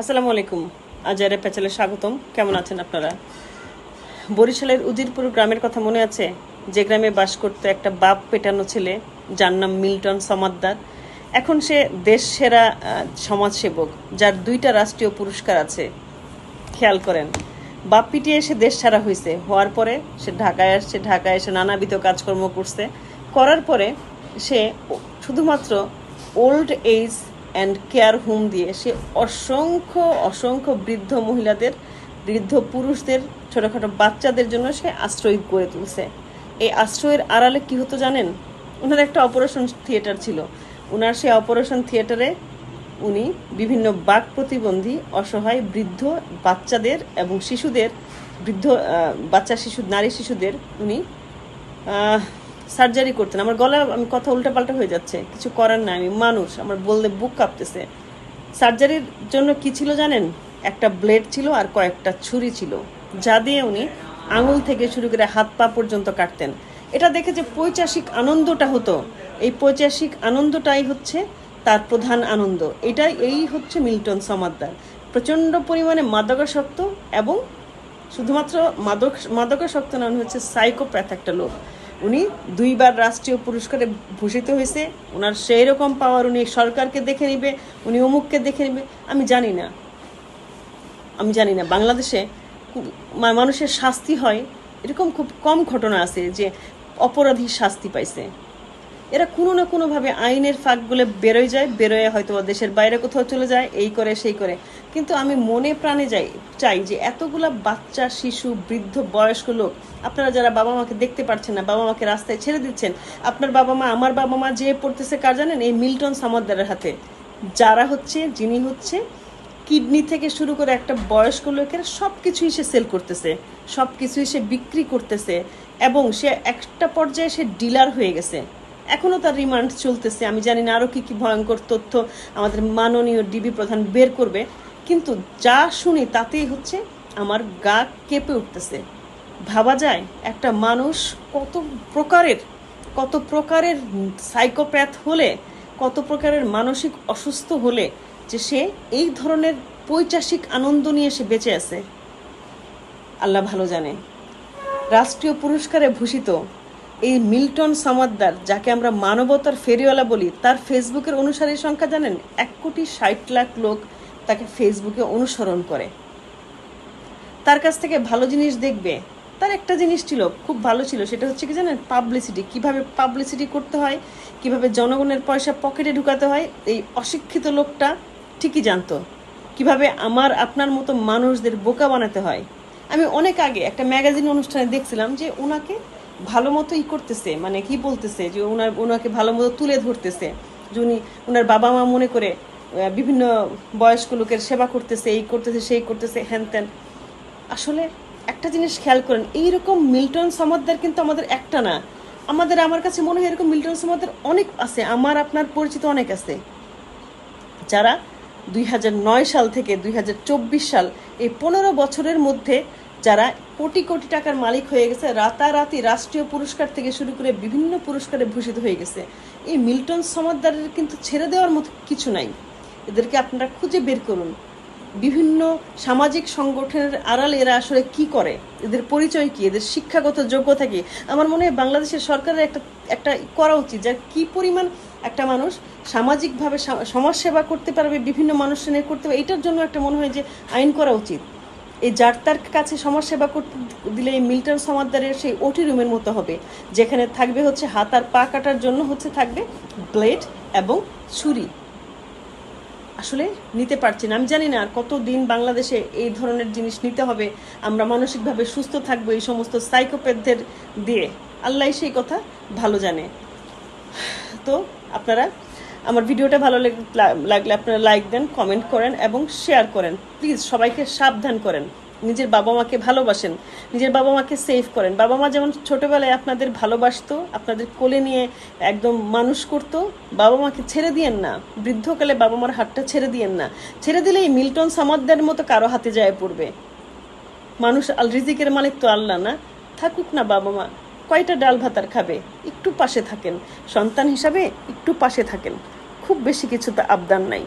আসসালামু আলাইকুম। আজারে পেচালে স্বাগতম। কেমন আছেন আপনারা? বরিশালের উজিরপুর গ্রামের কথা মনে আছে? যে গ্রামে বাস করতো একটা বাপ পেটানো ছেলে, যার নাম মিল্টন সমাদ্দার। এখন সে দেশ সেরা সমাজসেবক, যার দুইটা রাষ্ট্রীয় পুরস্কার আছে। খেয়াল করেন, বাপ পিটিয়ে এসে দেশ ছাড়া হয়েছে হওয়ার পরে সে ঢাকায় আসছে, ঢাকায় এসে নানাবিধ কাজকর্ম করছে। করার পরে সে শুধুমাত্র old age and care home দিয়ে। সে অসংখ্য অসংখ্য বৃদ্ধ মহিলাদের, বৃদ্ধ পুরুষদের, ছোটোখাটো বাচ্চাদের জন্য সে আশ্রয় করে তুলছে। এই আশ্রয়ের আড়ালে কি হতো জানেন? ওনার একটা অপারেশন থিয়েটার ছিল। ওনার সেই অপারেশন থিয়েটারে উনি বিভিন্ন বাক প্রতিবন্ধী, অসহায় বৃদ্ধ বাচ্চাদের এবং শিশুদের, বৃদ্ধ বাচ্চা শিশু, নারী শিশুদের উনি সার্জারি করতেন। আমার গলা, আমি কথা উল্টাপাল্টা হয়ে যাচ্ছে। কিছু করার নাই, আমি মানুষ। আমার বললে বুক কাঁপতেছে। সার্জারির জন্য কি ছিল জানেন? একটা ব্লেড ছিল আর কয়েকটা ছুরি ছিল, যা দিয়ে উনি আঙুল থেকে শুরু করে হাত পা পর্যন্ত কাটতেন। এটা দেখে যে পৈচাসিক আনন্দটা হতো। এই পৈচাসিক আনন্দটাই হচ্ছে তার প্রধান আনন্দ। এটাই, এই হচ্ছে মিল্টন সমাদ্দার। প্রচণ্ড পরিমাণে মাদকাসক্ত এবং শুধুমাত্র মাদক, মাদকাসক্ত না হচ্ছে সাইকোপ্যাথ একটা লোক। উনি দুইবার রাষ্ট্রীয় পুরস্কারে ভূষিত হয়েছে। ওনার সেই রকম পাওয়ার উনি সরকারকে দেখে নিবে, উনি অমুককে দেখে নিবে, আমি জানি না। আমি জানি না, বাংলাদেশে মানুষের শাস্তি হয়, এরকম খুব কম ঘটনা আছে যে অপরাধী শাস্তি পাইছে। এরা কোনো না কোনোভাবে আইনের ফাঁকগুলো বেরোয় যায়, বেরোয় হয়তো দেশের বাইরে কোথাও চলে যায়, এই করে, সেই করে। কিন্তু আমি মনে প্রাণে যাই, চাই যে এতগুলা বাচ্চা, শিশু, বৃদ্ধ, বয়স্ক লোক, আপনারা যারা বাবা মাকে দেখতে পারছেন না, বাবা মাকে রাস্তায় ছেড়ে দিচ্ছেন, আপনার বাবা মা, আমার বাবা মা যে পড়তেছে কার জানেন? এই মিল্টন সামাদ্দারের হাতে। যারা হচ্ছে, যিনি হচ্ছে, কিডনি থেকে শুরু করে একটা বয়স্ক লোকের সব কিছুই সে সেল করতেছে সব কিছুই সে বিক্রি করতেছে, এবং সে একটা পর্যায়ে সে ডিলার হয়ে গেছে। এখনও তার রিমান্ড চলতেছে। আমি জানি না আরও কী কী ভয়ঙ্কর তথ্য আমাদের মাননীয় ডিবি প্রধান বের করবে। কিন্তু যা শুনি তাতেই হচ্ছে আমার গা কেঁপে উঠতেছে। ভাবা যায় একটা মানুষ কত প্রকারের কত প্রকারের সাইকোপ্যাথ হলে, কত প্রকারের মানসিক অসুস্থ হলে যে সে এই ধরনের পৈচাসিক আনন্দ নিয়ে সে বেঁচে আছে। আল্লাহ ভালো জানে। রাষ্ট্রীয় পুরস্কারে ভূষিত এই মিল্টন সমাদ্দার, যাকে আমরা মানবতার ফেরিওয়ালা বলি, তার ফেসবুকের অনুসারীর সংখ্যা জানেন? এক কোটি ষাট লাখ লোক তাকে ফেসবুকে অনুসরণ করে। তার কাছ থেকে ভালো জিনিস দেখবে। তার একটা জিনিস ছিল, খুব ভালো ছিল, সেটা হচ্ছে কি জানেন? পাবলিসিটি কীভাবে পাবলিসিটি করতে হয়, কীভাবে জনগণের পয়সা পকেটে ঢুকাতে হয়, এই অশিক্ষিত লোকটা ঠিকই জানতো। কীভাবে আমার, আপনার মতো মানুষদের বোকা বানাতে হয়। আমি অনেক আগে একটা ম্যাগাজিন অনুষ্ঠানে দেখছিলাম যে ওনাকে ভালো মতো ই করতেছে মানে কি বলতেছে যে ওনার, ওনাকে ভালো মতো তুলে ধরতেছে, যে উনি ওনার বাবা মা মনে করে বিভিন্ন বয়স্ক লোকের সেবা করতেছে, এই করতেছে, সেই করতেছে, হ্যান ত্যান। আসলে একটা জিনিস খেয়াল করেন, এইরকম মিল্টন সমাদ্দার কিন্তু আমাদের একটা না। আমাদের, আমার কাছে মনে হয় এরকম মিল্টন সমাদ্দার অনেক আছে, আমার, আপনার পরিচিত অনেক আছে। যারা দুই হাজার নয় সাল থেকে দুই হাজার চব্বিশ সাল, এই পনেরো বছরের মধ্যে যারা কোটি কোটি টাকার মালিক হয়ে গেছে, রাতারাতি রাষ্ট্রীয় পুরস্কার থেকে শুরু করে বিভিন্ন পুরস্কারে ভূষিত হয়ে গেছে। এই মিল্টন সমাদ্দারের কিন্তু ছেড়ে দেওয়ার মতো কিছু নাই। এদেরকে আপনারা খুঁজে বের করুন। বিভিন্ন সামাজিক সংগঠনের আড়ালে এরা আসলে কি করে? এদের পরিচয় কি? এদের শিক্ষাগত যোগ্যতা কি আমার মনে হয় বাংলাদেশের সরকারের একটা একটা করা উচিত যার কি পরিমাণ একটা মানুষ সামাজিকভাবে সমাজসেবা করতে পারবে, বিভিন্ন মানুষ করতে পারবে, এটার জন্য একটা মনে হয় যে আইন করা উচিত। এই যার তার কাছে সমাজসেবা করতে দিলে এই মিল্টন সমাদ্দারের সেই ওটি রুমের মতো হবে, যেখানে থাকবে হচ্ছে হাত আর পা কাটার জন্য হচ্ছে থাকবে ব্লেড এবং ছুরি। আসলে নিতে পারছি না। আমি জানি না আর কত দিন বাংলাদেশে এই ধরনের জিনিস নিতে হবে। আমরা মানসিকভাবে সুস্থ থাকব এই সমস্ত সাইকোপ্যাথদের দিয়ে। আল্লাহ সেই কথা ভালো জানে। তো আপনারা আমার ভিডিওটা ভালো লেগ- লাগলে আপনারা লাইক দেন কমেন্ট করেন এবং শেয়ার করেন। প্লিজ সবাইকে সাবধান করেন। নিজের বাবা মাকে ভালোবাসেন, নিজের বাবা মাকে সেভ করেন। বাবা মা যেমন ছোটোবেলায় আপনাদের ভালোবাসতো, আপনাদের কোলে নিয়ে একদম মানুষ করতো, বাবা মাকে ছেড়ে দিয়েন না। বৃদ্ধকালে বাবা মার হাতটা ছেড়ে দিয়েন না। ছেড়ে দিলেই মিল্টন সামাদ্দার মতো কারও হাতে যায় পড়বে। মানুষ আল রিজিকের মালিক তো আল্লাহ না। থাকুক না বাবা মা, কয়টা ডাল ভাতার খাবে? একটু পাশে থাকেন। সন্তান হিসাবে একটু পাশে থাকেন। খুব বেশি কিছুতে আবদান নাই।